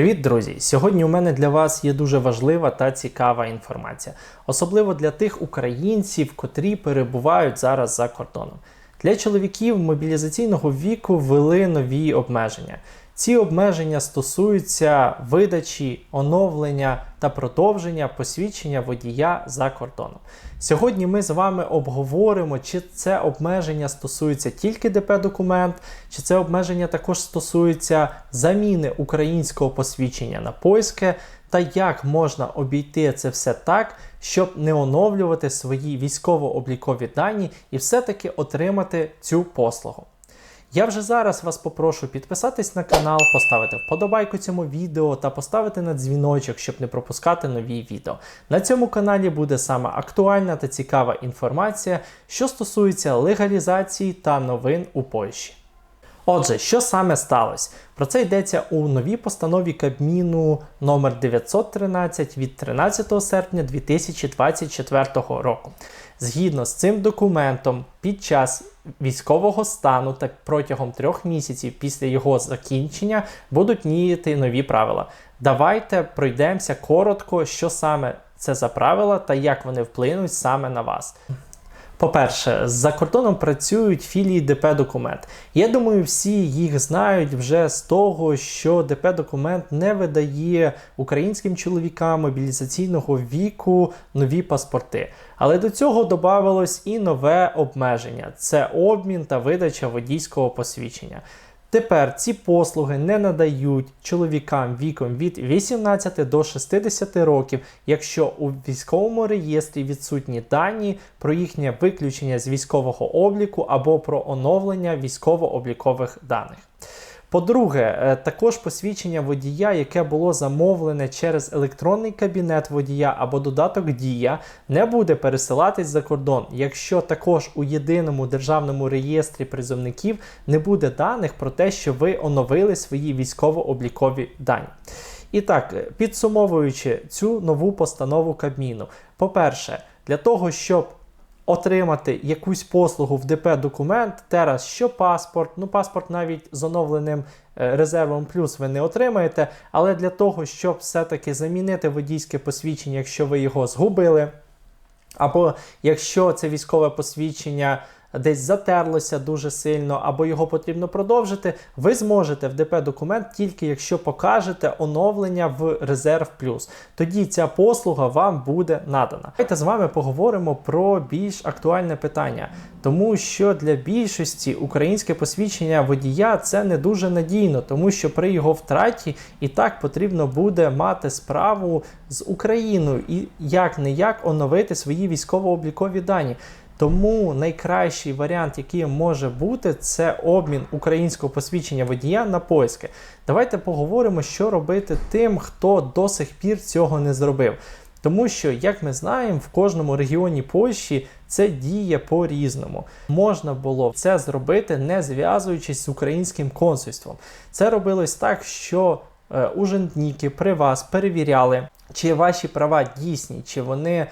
Привіт, друзі! Сьогодні у мене для вас є дуже важлива та цікава інформація, особливо для тих українців, котрі перебувають зараз за кордоном. Для чоловіків мобілізаційного віку ввели нові обмеження. Ці обмеження стосуються видачі, оновлення та продовження посвідчення водія за кордоном. Сьогодні ми з вами обговоримо, чи це обмеження стосується тільки ДП-документ, чи це обмеження також стосується заміни українського посвідчення на польське, та як можна обійти це все так, щоб не оновлювати свої військово-облікові дані і все-таки отримати цю послугу. Я вже зараз вас попрошу підписатись на канал, поставити вподобайку цьому відео та поставити на дзвіночок, щоб не пропускати нові відео. На цьому каналі буде саме актуальна та цікава інформація, що стосується легалізації та новин у Польщі. Отже, що саме сталося? Про це йдеться у новій постанові Кабміну номер 913 від 13 серпня 2024 року. Згідно з цим документом, під час військового стану та протягом трьох місяців після його закінчення будуть ніяти нові правила. Давайте пройдемося коротко, що саме це за правила та як вони вплинуть саме на вас. По-перше, за кордоном працюють філії ДП Документ. Я думаю, всі їх знають вже з того, що ДП Документ не видає українським чоловікам мобілізаційного віку нові паспорти. Але до цього додавалось і нове обмеження: це обмін та видача водійського посвідчення. Тепер ці послуги не надають чоловікам віком від 18 до 60 років, якщо у військовому реєстрі відсутні дані про їхнє виключення з військового обліку або про оновлення військово-облікових даних. По-друге, е, також посвідчення водія, яке було замовлене через електронний кабінет водія або додаток Дія, не буде пересилатись за кордон, якщо також у єдиному державному реєстрі призовників не буде даних про те, що ви оновили свої військово-облікові дані. І так, е, підсумовуючи цю нову постанову Кабміну, по-перше, для того, щоб отримати якусь послугу в ДП документ, зараз що паспорт, ну паспорт навіть з оновленим е, резервом плюс ви не отримаєте, але для того, щоб все-таки замінити водійське посвідчення, якщо ви його згубили, або якщо це військове посвідчення десь затерлося дуже сильно, або його потрібно продовжити, ви зможете в ДП документ тільки якщо покажете оновлення в резерв плюс. Тоді ця послуга вам буде надана. Давайте з вами поговоримо про більш актуальне питання, тому що для більшості українське посвідчення водія це не дуже надійно, тому що при його втраті і так потрібно буде мати справу з Україною і як не як оновити свої військово-облікові дані. Тому найкращий варіант, який може бути, це обмін українського посвідчення водія на польське. Давайте поговоримо, що робити тим, хто до сих пір цього не зробив. Тому що, як ми знаємо, в кожному регіоні Польщі це діє по-різному. Можна було це зробити, не зв'язуючись з українським консульством. Це робилось так, що е, ужендніки при вас перевіряли, чи ваші права дійсні, чи вони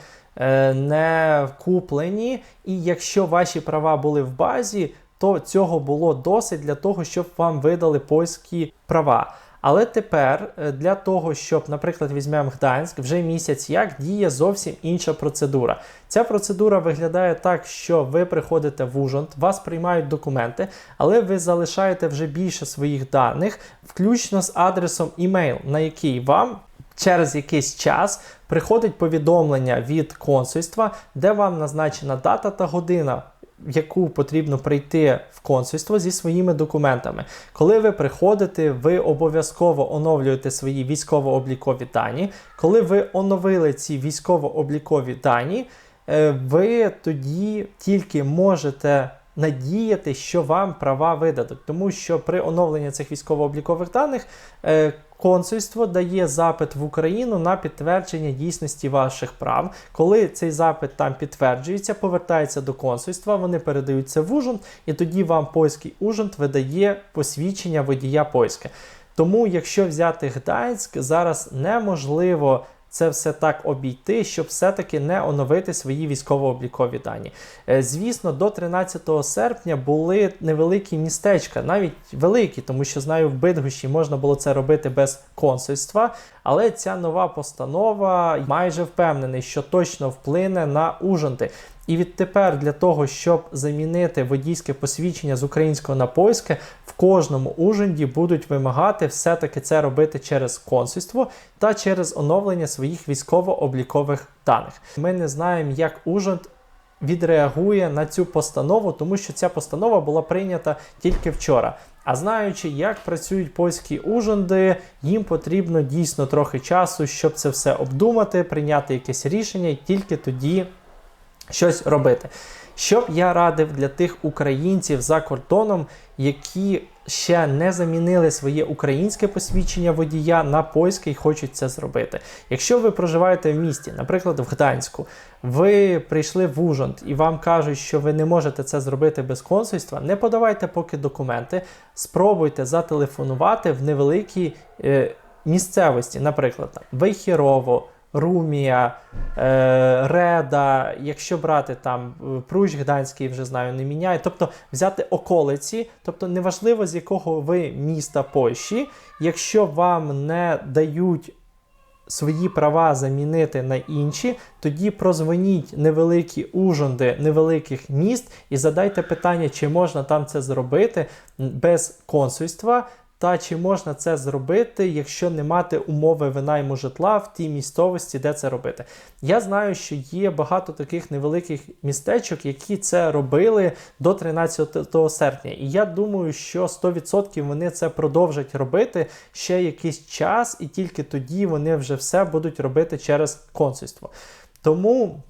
не куплені, і якщо ваші права були в базі, то цього було досить для того, щоб вам видали польські права. Але тепер е, для того, щоб, наприклад, візьмемо Гданськ, вже місяць як діє зовсім інша процедура. Ця процедура виглядає так, що ви приходите в Ужонт, вас приймають документи, але ви залишаєте вже більше своїх даних, включно з адресом email, на який вам через якийсь час приходить повідомлення від консульства, де вам назначена дата та година. В яку потрібно прийти в консульство зі своїми документами. Коли ви приходите, ви обов'язково оновлюєте свої військово-облікові дані. Коли ви оновили ці військово-облікові дані, е, ви тоді тільки можете надіяти, що вам права видадуть, тому що при оновленні цих військово-облікових даних е, консульство дає запит в Україну на підтвердження дійсності ваших прав. Коли цей запит там підтверджується, повертається до консульства, вони передаються в ужин, і тоді вам польський Ужонт видає посвідчення водія польське. Тому, якщо взяти Гданськ, зараз неможливо це все так обійти, щоб все-таки не оновити свої військово-облікові дані. Е, Звісно, до 13 серпня були невеликі містечка, навіть великі, тому що знаю, в Бидгощі можна було це робити без консульства. Але ця нова постанова майже впевнений, що точно вплине на ужонти. І відтепер для того, щоб замінити водійське посвідчення з українського на польське, в кожному ужинді будуть вимагати все-таки це робити через консульство та через оновлення своїх військово-облікових даних. Ми не знаємо, як ужинт відреагує на цю постанову, тому що ця постанова була прийнята тільки вчора. А знаючи, як працюють польські ужинди, їм потрібно дійсно трохи часу, щоб це все обдумати, прийняти якесь рішення і тільки тоді щось робити. Що б я радив для тих українців за кордоном, які ще не замінили своє українське посвідчення водія на польське і хочуть це зробити. Якщо ви проживаєте в місті, наприклад, в Гданську, ви прийшли в Ужонт і вам кажуть, що ви не можете це зробити без консульства, не подавайте поки документи, спробуйте зателефонувати в невеликій е, місцевості, наприклад, Вейхірово, Румія, е, Реда, якщо брати там е, Пруч Гданський, вже знаю, не міняє. Тобто взяти околиці, тобто неважливо з якого ви міста Польщі, якщо вам не дають свої права замінити на інші, тоді прозвоніть невеликі ужонди невеликих міст і задайте питання, чи можна там це зробити без консульства. Та чи можна це зробити, якщо не мати умови винайму житла в тій місцевості, де це робити? Я знаю, що є багато таких невеликих містечок, які це робили до 13 серпня. І я думаю, що 100% вони це продовжать робити ще якийсь час, і тільки тоді вони вже все будуть робити через консульство. Тому.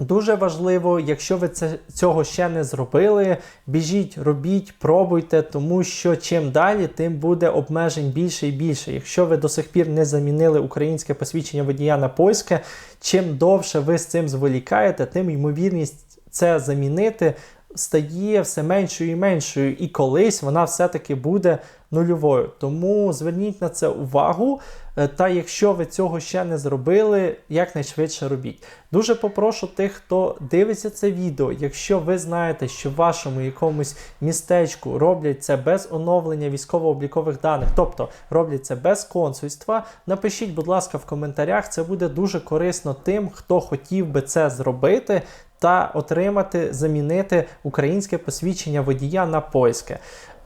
Дуже важливо, якщо ви це, цього ще не зробили, біжіть, робіть, пробуйте, тому що чим далі, тим буде обмежень більше і більше. Якщо ви до сих пір не замінили українське посвідчення водія на польське, чим довше ви з цим зволікаєте, тим ймовірність це замінити стає все меншою і меншою, і колись вона все-таки буде нульовою. Тому зверніть на це увагу. Е, та якщо ви цього ще не зробили, якнайшвидше робіть. Дуже попрошу тих, хто дивиться це відео. Якщо ви знаєте, що в вашому якомусь містечку роблять це без оновлення військово-облікових даних, тобто роблять це без консульства, напишіть, будь ласка, в коментарях. Це буде дуже корисно тим, хто хотів би це зробити. Та отримати, замінити українське посвідчення водія на польське.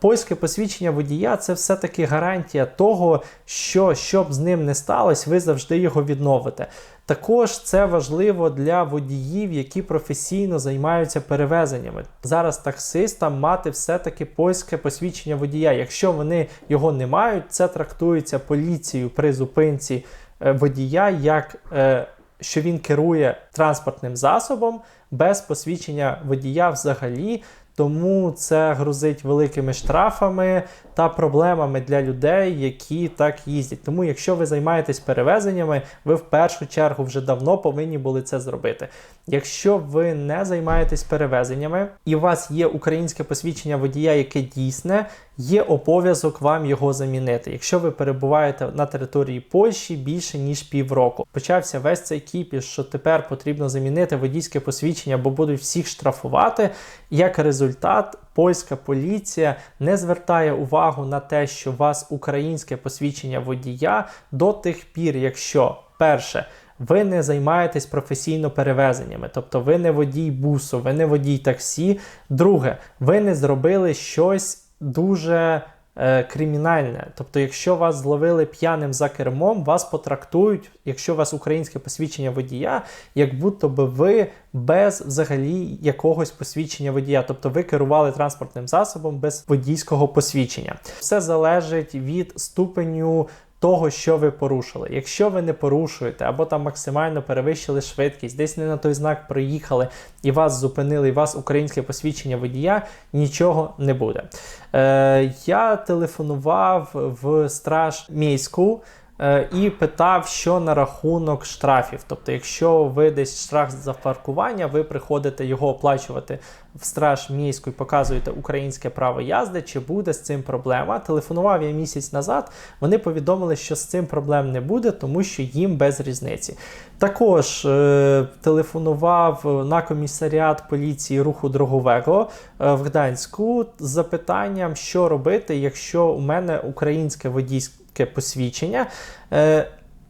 Польське посвідчення водія це все-таки гарантія того, що щоб з ним не сталося, ви завжди його відновите. Також це важливо для водіїв, які професійно займаються перевезеннями. Зараз таксистам мати все-таки польське посвідчення водія. Якщо вони його не мають, це трактується поліцією при зупинці е, водія як. Е, що він керує транспортним засобом без посвідчення водія взагалі, тому це грузить великими штрафами та проблемами для людей, які так їздять. Тому, якщо ви займаєтесь перевезеннями, ви в першу чергу вже давно повинні були це зробити. Якщо ви не займаєтесь перевезеннями і у вас є українське посвідчення водія, яке дійсне, є обов'язок вам його замінити. Якщо ви перебуваєте на території Польщі більше ніж півроку, почався весь цей кіпіш, що тепер потрібно замінити водійське посвідчення, бо будуть всіх штрафувати. Як результат, польська поліція не звертає увагу на те, що у вас українське посвідчення водія до тих пір, якщо перше. Ви не займаєтесь професійно перевезеннями, тобто ви не водій бусу, ви не водій таксі. Друге, ви не зробили щось дуже е, кримінальне. Тобто, якщо вас зловили п'яним за кермом, вас потрактують, якщо у вас українське посвідчення водія, як будто би ви без взагалі якогось посвідчення водія. Тобто ви керували транспортним засобом без водійського посвідчення. Все залежить від ступеню того, що ви порушили. Якщо ви не порушуєте, або там максимально перевищили швидкість, десь не на той знак проїхали і вас зупинили, і вас українське посвідчення водія, нічого не буде. Е, Я телефонував в страж міську. Е, і питав, що на рахунок штрафів. Тобто, якщо ви десь штраф за паркування, ви приходите його оплачувати в страж міську і показуєте українське право язди, чи буде з цим проблема. Телефонував я місяць назад. Вони повідомили, що з цим проблем не буде, тому що їм без різниці. Також е, телефонував на комісаріат поліції руху дрогового е, в Гданську з запитанням, що робити, якщо у мене українське водійське посвідчення.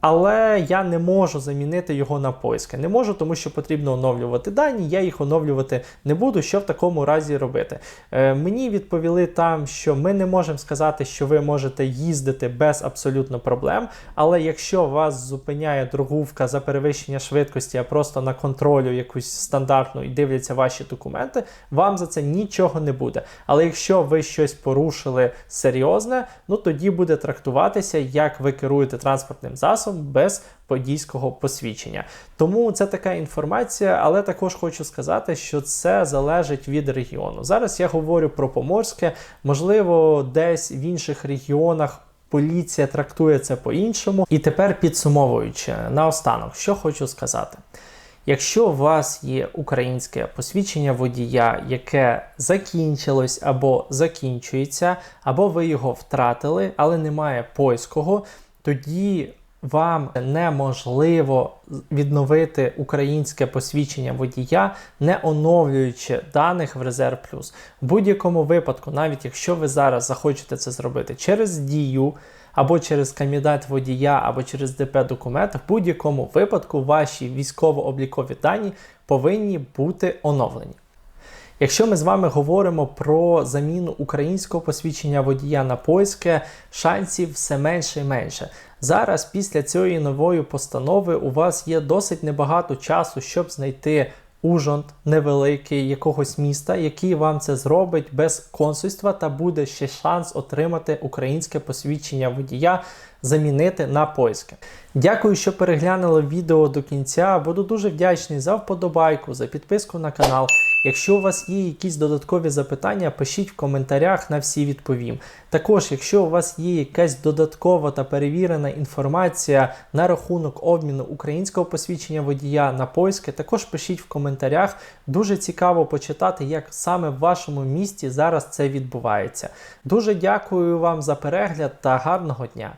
Але я не можу замінити його на польське. Не можу, тому що потрібно оновлювати дані. Я їх оновлювати не буду. Що в такому разі робити? Е, мені відповіли там, що ми не можемо сказати, що ви можете їздити без абсолютно проблем. Але якщо вас зупиняє торгувка за перевищення швидкості, а просто на контролю якусь стандартну і дивляться ваші документи, вам за це нічого не буде. Але якщо ви щось порушили серйозне, ну тоді буде трактуватися, як ви керуєте транспортним засобом без подійського посвідчення. Тому це така інформація, але також хочу сказати, що це залежить від регіону. Зараз я говорю про Поморське, можливо, десь в інших регіонах. Поліція трактує це по-іншому. І тепер підсумовуючи наостанок, що хочу сказати. Якщо у вас є українське посвідчення водія, яке закінчилось або закінчується, або ви його втратили, але немає польського, тоді вам неможливо відновити українське посвідчення водія, не оновлюючи даних в Резерв Плюс. В будь-якому випадку, навіть якщо ви зараз захочете це зробити через дію. Або через кандидат водія, або через ДП документ, в будь-якому випадку ваші військово-облікові дані повинні бути оновлені. Якщо ми з вами говоримо про заміну українського посвідчення водія на польське, шансів все менше і менше. Зараз, після цієї нової постанови, у вас є досить небагато часу, щоб знайти ужонт невеликий якогось міста, який вам це зробить без консульства, та буде ще шанс отримати українське посвідчення водія, замінити на польське. Дякую, що переглянули відео до кінця. Буду дуже вдячний за вподобайку, за підписку на канал. Якщо у вас є якісь додаткові запитання, пишіть в коментарях на всі відповім. Також, якщо у вас є якась додаткова та перевірена інформація на рахунок обміну українського посвідчення водія на польське, також пишіть в коментарях. Дуже цікаво почитати, як саме в вашому місті зараз це відбувається. Дуже дякую вам за перегляд та гарного дня!